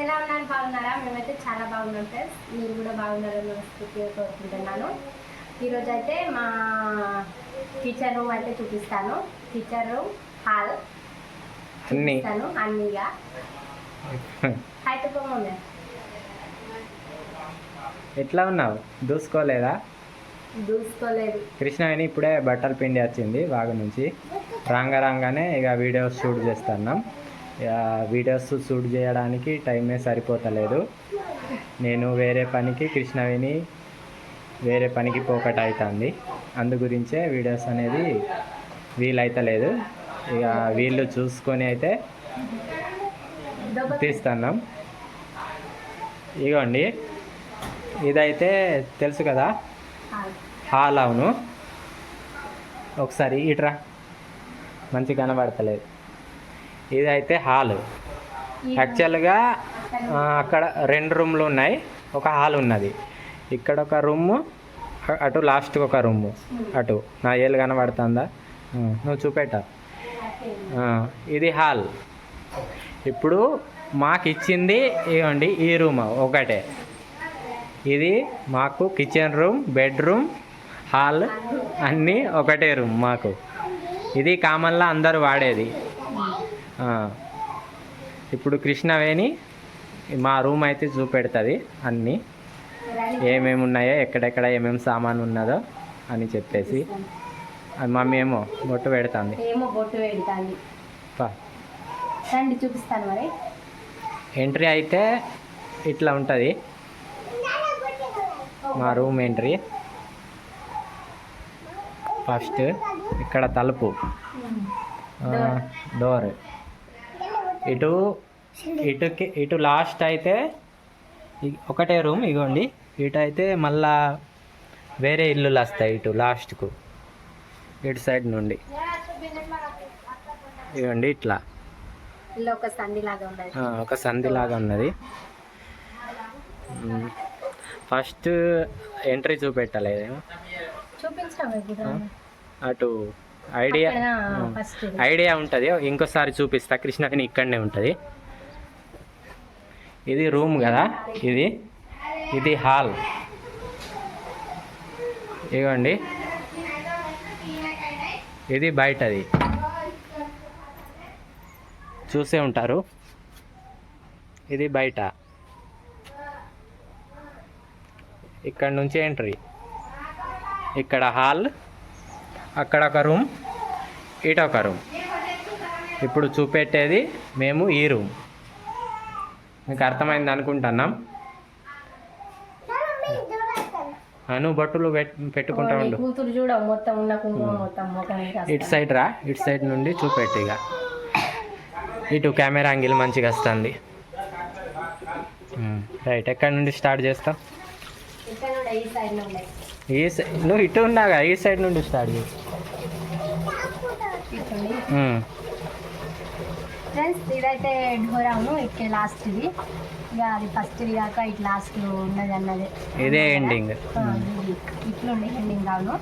ఎలా ఉన్నారు? బాగున్నారా? మేమైతే చాలా బాగున్నాం ఫ్రెండ్స్ మీరు కూడా బాగున్నారని మనస్ఫూర్తిగా కోరుకుంటున్నాను. ఈరోజు అయితే మా కిచెన్ రూమ్ అయితే చూపిస్తాను. కిచెన్ రూమ్ హాల్ చూపిస్తాను. అన్నీగా చెప్పమన్నా ఎట్లా ఉన్నావు? దూసుకోలేదా? దూసుకోలేదు. కృష్ణవేణి ఇప్పుడే బట్టలు పిండి వచ్చింది వాగు నుంచి. రాంగా రాగానే ఇక వీడియోస్ షూట్ చేస్తున్నాం. వీడియోస్ షూట్ చేయడానికి టైమే సరిపోతలేదు. నేను వేరే పనికి కృష్ణవేణి వేరే పనికి పోకట అవుతుంది అందు గురించే వీడియోస్ అనేది వీలైతలేదు. ఇక వీళ్ళు చూసుకొని అయితే తీస్తున్నాం. ఇగోండి. ఇదైతే తెలుసు కదా? హాల్ హాల్ అవును. ఒకసారి ఇట్రా. మంచి కనబడతలేదు. ఇదైతే హాల్. యాక్చువల్గా అక్కడ రెండు రూమ్లు ఉన్నాయి. ఒక హాల్ ఉన్నది. ఇక్కడ ఒక రూము అటు లాస్ట్కి ఒక రూము. అటు. నా ఏళ్ళు కనబడుతుందా? నువ్వు చూపెట్ట. ఇది హాల్. ఇప్పుడు మాకు ఇచ్చింది ఇవ్వండి ఈ రూమ్ ఒకటే. ఇది మాకు కిచెన్ రూమ్ బెడ్రూమ్ హాల్ అన్నీ ఒకటే రూమ్ మాకు. ఇది కామన్లా అందరూ వాడేది. ఇప్పుడు కృష్ణవేణి మా రూమ్ అయితే చూపెడుతుంది అన్నీ. ఏమేమి ఉన్నాయో ఎక్కడెక్కడ ఏమేమి సామాన్ ఉన్నదో అని చెప్పేసి. అది మమ్మీ ఏమో బొట్టు పెడుతుంది. ఏమో బొట్టు పెడతాంది. పా. రండి చూపిస్తాను మరి. ఎంట్రీ అయితే ఇట్లా ఉంటుంది. మా రూమ్ ఎంట్రీ. ఫస్ట్ ఇక్కడ తలుపు. డోర్. ఇటు ఇటుకి ఇటు లాస్ట్ అయితే ఒకటే రూమ్ ఇగోండి. ఇటు అయితే మళ్ళా వేరే ఇల్లులు వస్తాయి ఇటు లాస్ట్కు ఇటు సైడ్ నుండి. ఇగోండి ఇట్లా. ఒక సంధి లాగా ఉన్నది. ఫస్ట్ ఎంట్రీ ఇప్పుడు అటు ఐడియా ఐడియా ఉంటుంది. ఇంకోసారి చూపిస్తా. కృష్ణకిని ఇక్కడనే ఉంటుంది. ఇది రూమ్ కదా. ఇది. ఇది హాల్. ఇవ్వండి ఇది బయటది. చూసే ఉంటారు. ఇది బయట. ఇక్కడ నుంచి ఎంట్రీ. ఇక్కడ హాల్. అక్కడ ఒక రూమ్ ఇటు ఒక రూమ్. ఇప్పుడు చూపెట్టేది మేము ఈ రూమ్. మీకు అర్థమైంది అనుకుంటున్నాం? నువ్వు బట్టలు పెట్ పెట్టుకుంటా ఉండు. ఇటు సైడ్ రా ఇటు సైడ్ నుండి చూపెట్టు ఇక. ఇటు కెమెరా యాంగిల్ మంచిగా వస్తుంది. రైట్ ఎక్కడి నుండి స్టార్ట్ చేస్తావు? ఈ సైడ్ నువ్వు ఇటు ఉన్నాగా ఈ సైడ్ నుండి స్టార్ట్ ఉమ్. ఫ్రెండ్స్ ఇదైతే ఢోరాము ఇక్కడ లాస్ట్ ఇది. ఇక అది ఫస్ట్ ఇది కాక ఇటు లాస్ట్ ఉన్నది అన్నది. ఇదే ఎండింగ్ ఇట్లుండి ఎండింగ్ కావును.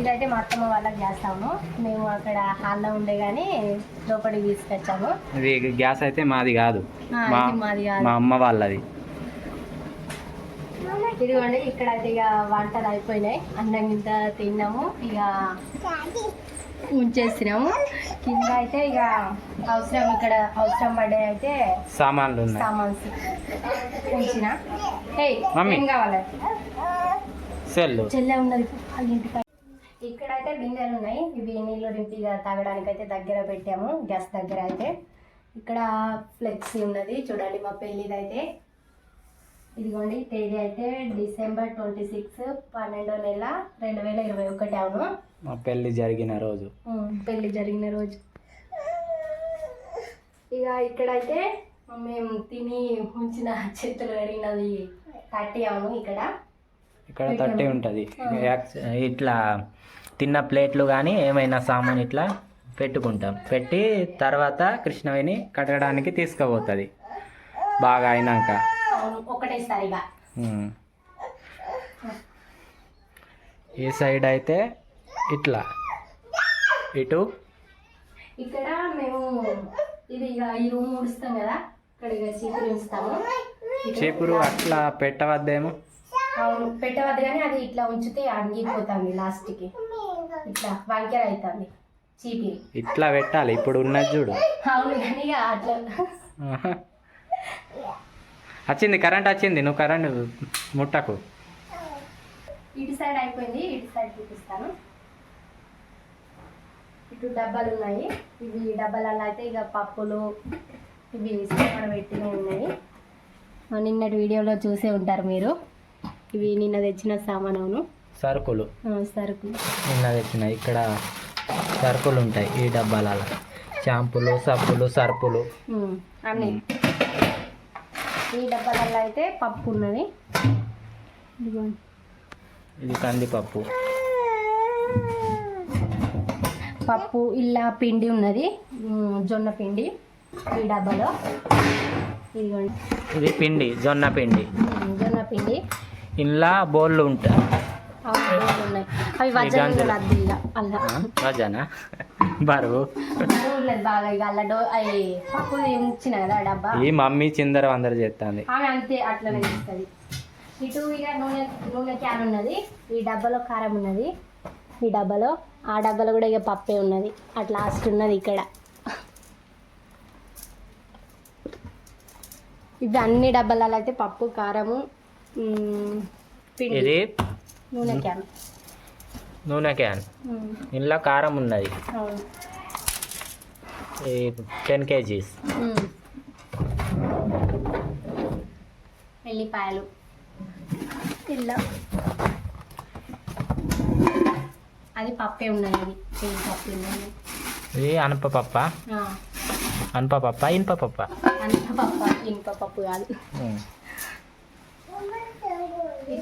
ఇదైతే మా అత్తమ్మ వాళ్ళకి చేస్తాము. మేము అక్కడ హాల్లో ఉండే కానీ లోపలికి తీసుకొచ్చాము. ఇది గ్యాస్ అయితే మాది కాదు. మాది కాదు. మా అమ్మ వాళ్ళది. ఇదిగోండి ఇక్కడ అయితే ఇక వంటలు అయిపోయినాయి. అన్నం ఇంత తిన్నాము. ఇక ఉంచేసినాము కింద అయితే ఇక అవసరం ఇక్కడ అవసరం పడే అయితే సామాన్లు సామాన్స్ ఉంచిన. ఏం కావాలి? సెల్ చెల్లె ఉన్నది ఇక్కడైతే బిందెలు ఉన్నాయి. ఇవి నీళ్ళు నింపి తాగడానికి అయితే దగ్గర పెట్టాము. గ్యాస్ దగ్గర అయితే. ఇక్కడ ఫ్లెక్సీ ఉన్నది. చూడండి మా పెళ్ళిది అయితే ఇదిగోండి తేదీ అయితే డిసెంబర్ ట్వంటీ సిక్స్ పన్నెండో నెల రెండు వేల ఇరవై ఒకటి అవును. మా పెళ్ళి జరిగిన రోజు. పెళ్ళి జరిగిన రోజు. ఇక ఇక్కడైతే మేము తిని ఉంచిన చేతులు కడిగినది థర్టీ అవును ఇక్కడ. ఇక్కడ తట్టి ఉంటుంది. ఇట్లా తిన్న ప్లేట్లు కానీ ఏమైనా సామాన్ ఇట్లా పెట్టుకుంటాం. పెట్టి తర్వాత కృష్ణవేణి కడగడానికి తీసుకుపోతుంది. బాగా అయినాక. అవును ఒకటేసారిగా. ఈ సైడ్ అయితే ఇట్లా? ఇటు? ఇక్కడ మేము ఇది ఇక ఈ రూమ్ ఊడుస్తాం కదా ఇక్కడ ఇక చీపురు ఉంచుతాము. చీపురు అట్లా పెట్టవద్దేమో? అవును పెట్టవద్దు కానీ అది ఇట్లా ఉంచితే అంగిపోతుంది లాస్ట్కి. ఇట్లా వంకెర అవుతుంది చీపిరి. ఇట్లా పెట్టాలి ఇప్పుడు ఉన్నది చూడు. అవును కానీ అట్లా. వచ్చింది కరెంట్ వచ్చింది నువ్వు కరెంట్ ముట్టకు. ఇటు సైడ్ అయిపోయింది ఇటు సైడ్ చూపిస్తాను. ఇటు డబ్బాలు ఉన్నాయి ఇవి డబ్బాలలో అయితే ఇక పప్పులు ఇవి సామాన్ పెట్టినవి ఉన్నాయి. నిన్నటి వీడియోలో చూసే ఉంటారు మీరు. ఇవి నిన్న తెచ్చిన సామాన్ సరుకులు. ఆ, సరుకు నిన్న తెచ్చిన ఇక్కడ సరుకులు ఉంటాయి ఈ డబ్బాలలో. షాంపులు సబ్బులు సరుపులు. అన్నీ. ఈ డబ్బాలలో అయితే పప్పు ఉన్నది. ఇది కందిపప్పు. పప్పు ఇలా పిండి ఉన్నది. జొన్న పిండి ఈ డబ్బాలో. ఇది పిండి జొన్న పిండి. జొన్న పిండి. ఇంట్లో బోళ్ళు ఉంటాయి. అవి వజ్రం గంజులు. అద్దు బరువు. బాగా ఇక అల్ల డో అవి పప్పు ఉంచిన కదా డబ్బా. ఈ మమ్మీ చిందర అందరు చేస్తుంది ఆమె అంతే అట్లనే ఇస్తుంది ఇటు ఇక నూనె నూనె క్యాన్ ఉన్నది ఈ డబ్బాలో కారం ఉన్నది ఈ డబ్బాలో ఆ డబ్బాలో కూడా ఇక పప్పే ఉన్నది. అట్లా లాస్ట్ ఉన్నది ఇక్కడ. ఇవి అన్ని డబ్బాలలో అయితే పప్పు కారము పిండి. నూనె క్యాన్. నూనె క్యాన్. ఇంట్లో కారం ఉన్నది. Ten kgs. ఎల్లిపాయలు ఇలా అది పప్పే ఉన్నది పప్పు ఉన్నది. ఇది అనప పప్ప? ఆ, అనప పప్ప ఇనుప పప్ప? అంత పప్ప ఇంకో పప్పు కాదు.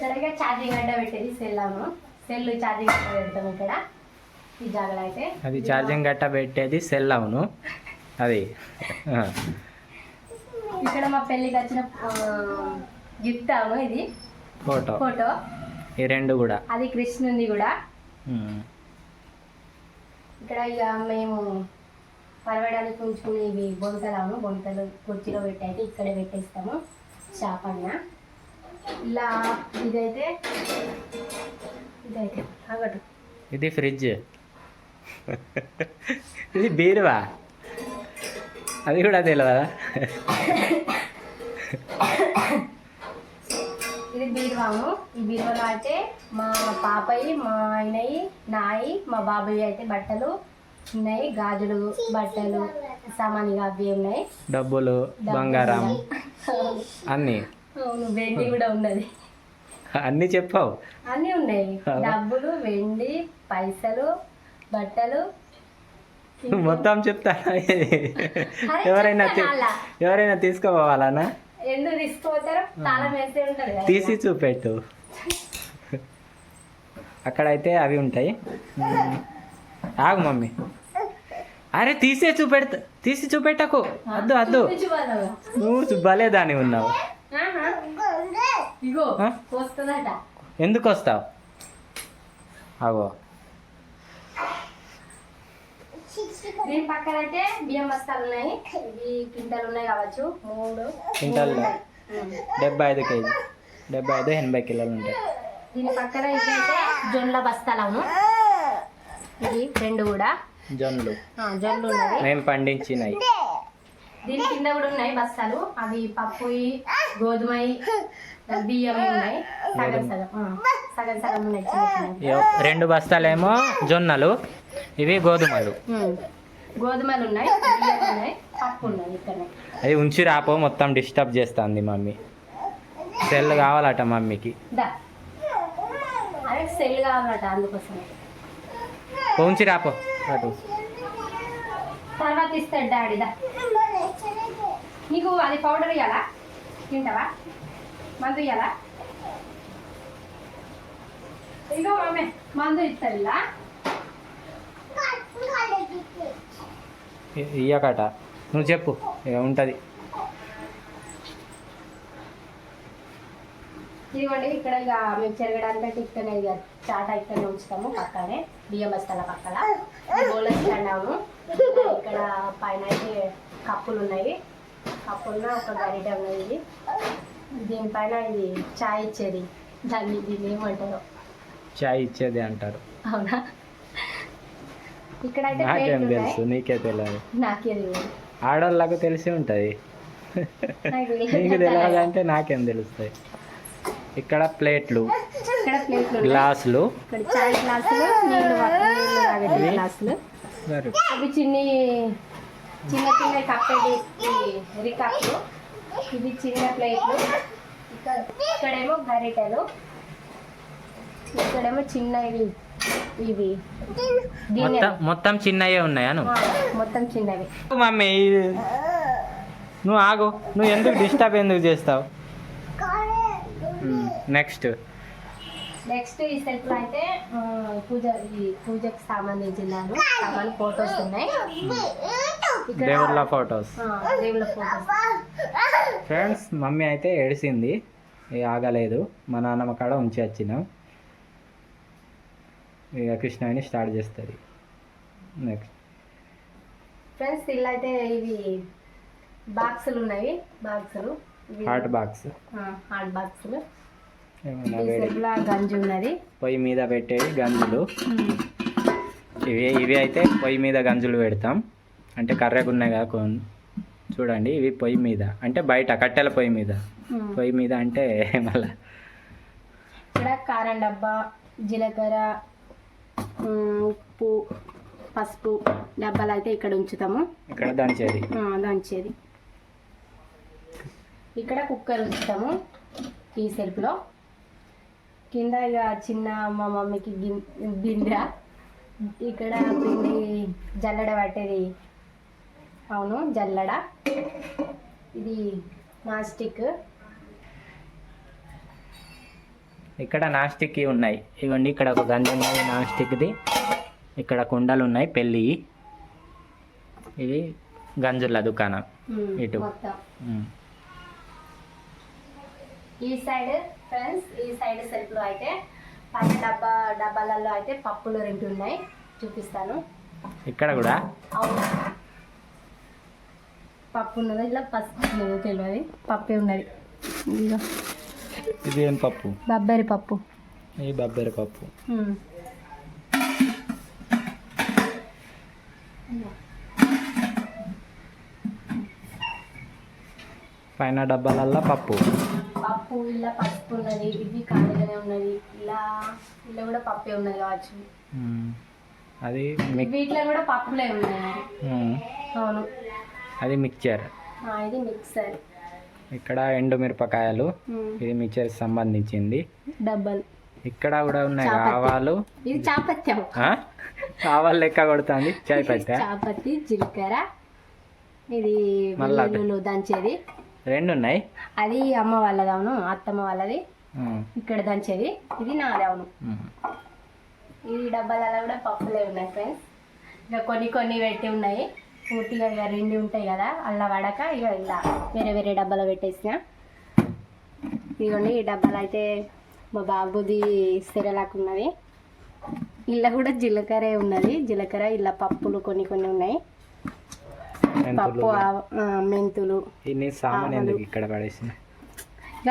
ఇక్కడ ఇక ఛార్జింగ్ అడ్డ పెట్టేది సెల్ అవును సెల్ ఛార్జింగ్ అడ్డ పెడతాం ఇక్కడ. ఈ జాగలో అయితే. అది ఛార్జింగ్ గట్ట పెట్టేది సెల్ అవును అది. ఇక్కడ మా పెళ్ళికి వచ్చిన గిఫ్ట్ అవును ఇది. ఫోటో ఫోటో ఈ రెండు కూడా. అది కృష్ణుంది కూడా. ఇక్కడ ఇక మేము పరవడానికి ఉంచుకునే ఇవి బొంతలాము. బొంతలు కుర్చీలో పెట్టయితే ఇక్కడే పెట్టేస్తాము. షాప్ అన్న. ఇలా ఇదైతే ఇదైతే అగటు ఇది ఫ్రిడ్జ్. ఇది బీరువా? అది కూడా తెలియదా ఇది బీరువాము ఈ బీరువాలో అయితే మా పాపయ్య మా ఆయనవి నాయి మా బాబాయ్ అయితే బట్టలు ఉన్నాయి. గాజులు బట్టలు సామాన్ ఇక అవి ఉన్నాయి. డబ్బులు బంగారం అన్నీ. అవును వెండి కూడా ఉన్నది. అన్నీ చెప్పావు? అన్నీ ఉన్నాయి. డబ్బులు వెండి పైసలు బట్టలు. మొత్తం చెప్తానా అరే ఎవరైనా. ఎవరైనా తీసుకోవాలనా ఎందుకు తీసుకుపోతారు? తాళం వేసే ఉంటది కదా. తీసి చూపెట్టు. అక్కడైతే అవి ఉంటాయి. ఆగు మమ్మీ. అరే తీసే చూపెడతా తీసి చూపెట్టకు. అద్దు అద్దు చూపించుకోవాలగా. నువ్వు చూ- భలే దాని ఉన్నావు. ఎందుకు వస్తావు? అగో దీని పక్కన అయితే బియ్యం బస్తాలు ఉన్నాయి. కింటలు ఉన్నాయి కావచ్చు. మూడు. డెబ్బై ఐదు కేజీ. డెబ్బై ఐదు ఎనభై కిలోలు ఉంటాయి. దీని పక్కన ఇదైతే జొన్నల బస్తాలు అవును ఇది రెండు కూడా. జొన్నలు జొన్నలు ఉన్నది మేము పండించినాయి. దీని కింద కూడా ఉన్నాయి బస్తాలు. అవి పప్పు గోధుమై బియ్యం ఉన్నాయి సగం సగం. ఆ, సగం సగం ఉన్నాయి. చిన్న చిన్నవి. ఇగో రెండు బస్తాలేమో జొన్నలు ఇవి గోధుమలు. గోధుమలు ఉన్నాయి బియ్యం ఉన్నాయి పప్పు ఉన్నాయి ఇక్కడనే. అది ఉంచి రాపో మొత్తం డిస్టర్బ్ చేస్తుంది మమ్మీ. సెల్ కావాలట మమ్మీకి. సెల్ కావాలట అందుకోసమే. ఉంచి రాపో. అటు. తర్వాత ఇస్తాడు డాడీ దా. నీకు అది పౌడర్ ఇవ్వాలా తింటావా? మందు మమ్మీ మందు ఇస్తాడు ఇలా ఇ- ఇయ్యకట. నువ్వు చెప్పు ఉంటుంది. ఇదిగోండి ఇక్కడ ఇక మేము చెరగడానికి ఇక్కడనే ఇక చాట ఇక్కడనే ఉంచుతాము పక్కనే బియ్యం బస్తాల పక్కన. అవును. ఇక్కడ పైన అయితే కప్పులు ఉన్నాయి. కప్పున్న ఒక గరిట ఉన్నది దీనిపైన ఇది చాయ్ ఇచ్చేది. దాన్ని దీన్ని ఏమంటారు? చాయ్ ఇచ్చేది అంటారు. అవునా? ఇక్కడైతే నాకేం తెలుసు నీకే తెలియదు. నాకే తెలియదు. ఆడవాళ్ళకు తెలిసి ఉంటుంది. నాకు అంటే నాకేం తెలుస్తాయి. ఇక్కడ ప్లేట్లు ఇక్కడ. గ్లాసులు. ఇక్కడ చాయ్ గ్లాసులు నీళ్ళు గ్లాసులు. అవి చిన్ని చిన్న చిన్న కప్పేది రి కప్పులు ఇవి చిన్న ప్లేట్లు. ఇక్కడ ఇక్కడేమో గరిటెలు. ఇక్కడేమో చిన్న ఇవి. ఇవి మొత్తం చిన్నయే ఉన్నాయా నువ్వు? మొత్తం చిన్నవి. మమ్మీ నువ్వు ఆగు. నువ్వు ఎందుకు డిస్టర్బ్ ఎందుకు చేస్తావు? నెక్స్ట్. నెక్స్ట్ ఈ సెట్లో అయితే పూజ ఈ పూజకు సంబంధించిన సామాన్ ఫోటోస్ ఉన్నాయి. దేవుళ్ళ ఫొటోస్ దేవుళ్ళ ఫోటోస్ ఫ్రెండ్స్ మమ్మీ అయితే ఏడిసింది. ఆగలేదు. మా నాన్నమ్మ కాడ ఉంచి వచ్చినాం. ఇక కృష్ణని స్టార్ట్ చేస్తుంది. నెక్స్ట్ ఫ్రెండ్స్ ఇలా అయితే ఇవి బాక్సులు ఉన్నాయి. బాక్సులు హాట్ బాక్స్ హాట్ బాక్సులు ఏమన్నా ఈ వేడి సెట్ల గంజి ఉన్నది. పొయ్యి మీద పెట్టేవి గంజులు. ఇవి ఇవి అయితే పొయ్యి మీద గంజులు పెడతాం. అంటే కర్రెగా ఉన్నాయి చూడండి ఇవి పొయ్యి మీద. అంటే బయట కట్టెల పొయ్యి మీద. పొయ్యి మీద అంటే మళ్ళా. ఇక్కడ కారం డబ్బా జీలకర్ర ఉప్పు పసుపు డబ్బాలు అయితే ఇక్కడ ఉంచుతాము. ఇక్కడ దంచేది. దంచేది. ఇక్కడ కుక్కర్ ఉంచుతాము ఈ సెల్ఫ్లో. కింద ఇక చిన్న మా మమ్మీకి బిందె ఇక్కడ పిండి జల్లడ పట్టేది. అవును జల్లడ. ఇది నాస్టిక్. ఇక్కడ నాస్టిక్ ఉన్నాయి. ఇవ్వండి ఇక్కడ ఒక గంజ ఉన్నది నాస్టిక్ది. ఇక్కడ కుండలు ఉన్నాయి పెళ్ళి. ఇది గంజుల దుకాణం. ఇటు. ఈ సైడ్ ఫ్రెండ్స్ ఈ సైడ్ సెల్ఫ్లో అయితే పైన డబ్బా డబ్బాలలో అయితే పప్పులు రెండు ఉన్నాయి. చూపిస్తాను. ఇక్కడ కూడా? అవును. పప్పు ఉన్నది? ఇలా పసుపు ఉన్నది? తెలియదు పప్పే ఉన్నది. ఇదిగో. ఇది ఏం పప్పు? బబ్బరి పప్పు. ఈ బబ్బెర పప్పు. పైన డబ్బాలల్లో పప్పు. పప్పు ఇలా పసుపు ఉన్నది ఇది ఖాళీగానే ఉన్నది ఇలా ఇలా కూడా పప్పే ఉన్నది కావచ్చు. అది వీటిలో కూడా పప్పులే ఉన్నాయి. అవును. అది మిక్చర్. ఆ, ఇది మిక్సర్. ఇక్కడ ఎండు మిరపకాయలు. ఇది మిక్చర్ సంబంధించింది. డబ్బల్ ఇక్కడ కూడా ఉన్నాయి. ఆవాలు. ఇది చాపత్యం ఆ? ఆవాలు లెక్క కొడుతుంది. చాయ్ పత్తా. చాపత్తి జీలకర్ర. ఇది మళ్ళా దంచేది. రెండు ఉన్నాయి అది అమ్మ వాళ్ళది అవును. అత్తమ్మ వాళ్ళది. ఇక్కడ దంచేది. ఇది నాది అవును. ఈ డబ్బాలలో కూడా పప్పులే ఉన్నాయి ఫ్రెండ్స్ ఇక కొన్ని కొన్ని పెట్టి ఉన్నాయి. పూర్తిగా ఇక రెండు ఉంటాయి కదా. అలా వడక ఇక ఇలా వేరే వేరే డబ్బాలో పెట్టేసిన. ఇదిగోండి ఈ డబ్బాలు అయితే మా బాబుది సిరలాకు ఉన్నది. ఇలా కూడా జీలకర్ర ఉన్నది. జీలకర్ర ఇలా పప్పులు కొన్ని కొన్ని ఉన్నాయి. పప్పు మెంతులు ఇన్ని సామాన్. ఎందుకు ఇక్కడ పడేసిన ఇక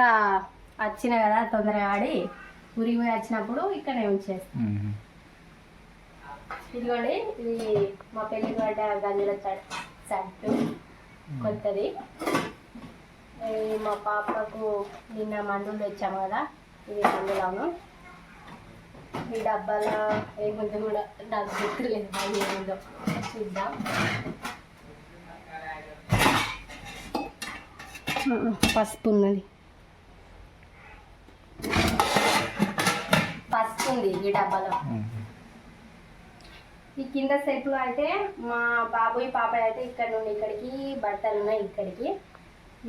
వచ్చిన కదా తొందరగా ఆడి ఊరికి పోయి వచ్చినప్పుడు ఇక్కడనే ఉంచేస్తాం. ఇదిగోండి ఇది మా పెళ్ళి పడ్డ గంజల షర్టు కొత్తది. మా పాపకు నిన్న మందులు తెచ్చాము కదా ఇది మందులను. ఈ డబ్బాలో ఏముందో కూడా నాకు గుర్తులేదు ఏముందో. చూద్దాం. పసుపు ఉన్నది పసుపు ఉంది ఈ డబ్బాలో. ఈ కింద సెట్లో అయితే మా బాబోయ్ పాపయ్య అయితే ఇక్కడ నుండి ఇక్కడికి బట్టలు ఉన్నాయి ఇక్కడికి.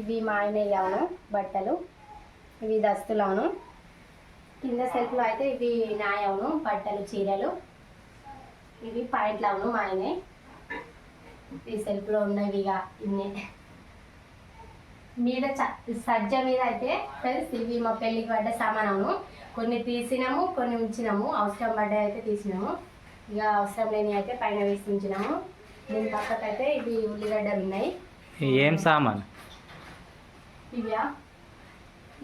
ఇవి మా ఆయన అవును బట్టలు. ఇవి దస్తులు అవును కింద సెల్ఫ్లో అయితే ఇవి నాయ అవును బట్టలు చీరలు. ఇవి పాయింట్లు అవును మా ఆయనే. ఈ సెల్ఫ్లో ఉన్నవి ఇక ఇన్ని. మీద సజ్జ మీద అయితే ఫ్రెండ్స్ ఇవి మా పెళ్ళికి పడ్డ సామాన్ అవును కొన్ని తీసినాము కొన్ని ఉంచినాము. అవసరం పడ్డ అయితే తీసినాము. ఇక అవసరం లేని అయితే పైన వేసి ఉంచినాము. దీని పక్కకు అయితే ఇవి ఉల్లిగడ్డలు ఉన్నాయి. ఏం సామాన్? ఇవ్యా?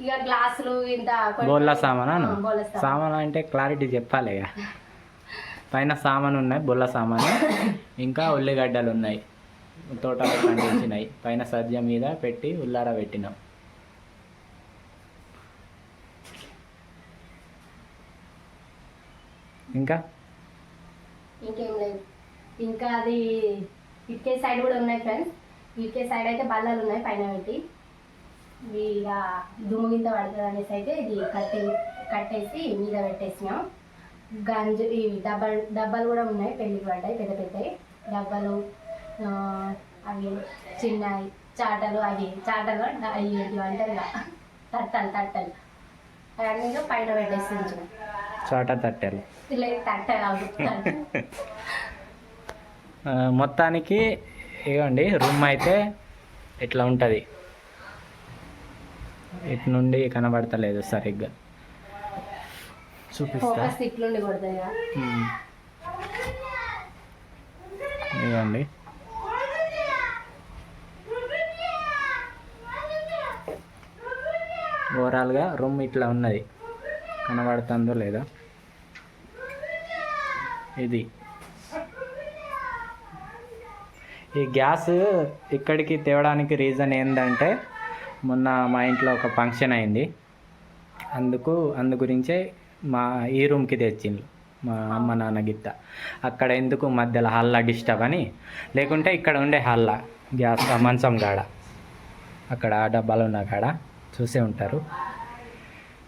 ఇక గ్లాసులు ఇంత బోళ్ళ సామాన్. సామాన్. అంటే క్లారిటీ చెప్పాలి ఇక పైన సామాన్ ఉన్నాయి బొల్ల సామాను. ఇంకా ఉల్లిగడ్డలు ఉన్నాయి. తోటలో పండించినాయి పైన సద్య మీద పెట్టి ఉల్లార పెట్టినాం. ఇంకా? ఇంకేం లేదు. ఇంకా అది ఇటుకే సైడ్ కూడా ఉన్నాయి ఫ్రెండ్స్ ఇటుకే సైడ్ అయితే బల్లలు ఉన్నాయి పైన పెట్టి. ఇవి ఇక దుమ్ము గింత పడుతుంది అనేసి అయితే ఇది కట్టి కట్టేసి మీద పెట్టేసినాం. గంజు ఈ డబ్బాలు డబ్బాలు కూడా ఉన్నాయి పెళ్ళికి పడ్డాయి పెద్ద పెద్దవి డబ్బాలు అవి చిన్నవి చాటలు అవి చాటలు అవి అంటారు తట్టలు తట్టలు. అవన్నీ పైన పెట్టేసి చోట తట్టెలు. లేదు తట్టలు మొత్తానికి ఇవ్వండి రూమ్ అయితే ఇట్లా ఉంటుంది? ఇటు నుండి కనబడతలేదు సరిగ్గా. చూపిస్తా. ఇవ్వండి ఓవరాల్గా రూమ్ ఇట్లా ఉన్నది. కనబడుతుందో లేదో. ఇది. ఈ గ్యాస్ ఇక్కడికి తేవడానికి రీజన్ ఏంటంటే మొన్న మా ఇంట్లో ఒక ఫంక్షన్ అయింది. అందుకు అందు గురించే మా ఈ రూమ్కి తెచ్చిండ్రు. మా అమ్మ నాన్న గిత్త అక్కడ ఎందుకు మధ్యలో హల్లా డిస్టర్బ్ అని. లేకుంటే ఇక్కడ ఉండే హల్లా గ్యాస్ మంచం కాడ. అక్కడ ఆ డబ్బాలు ఉన్న కాడ. చూసే ఉంటారు.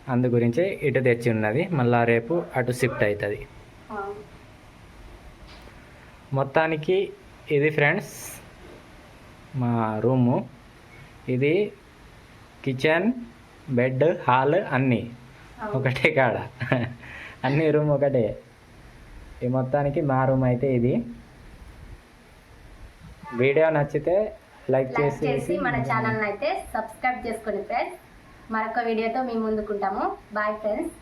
అందు గురించి ఇటు తెచ్చి ఉన్నది. మళ్ళా రేపు అటు షిఫ్ట్ అవుతుంది. మొత్తానికి ఇది ఫ్రెండ్స్ మా రూము. ఇది కిచెన్ బెడ్ హాల్ అన్నీ. ఒకటే కాడ. అన్ని రూమ్ ఒకటే. ఈ మొత్తానికి మా రూమ్ అయితే ఇది. వీడియో నచ్చితే లైక్ చేసి మన ఛానల్ అయితే సబ్స్క్రైబ్ చేసుకోండి ఫ్రెండ్స్ మరొక వీడియోతో మేము ముందుకుంటాము. Bye friends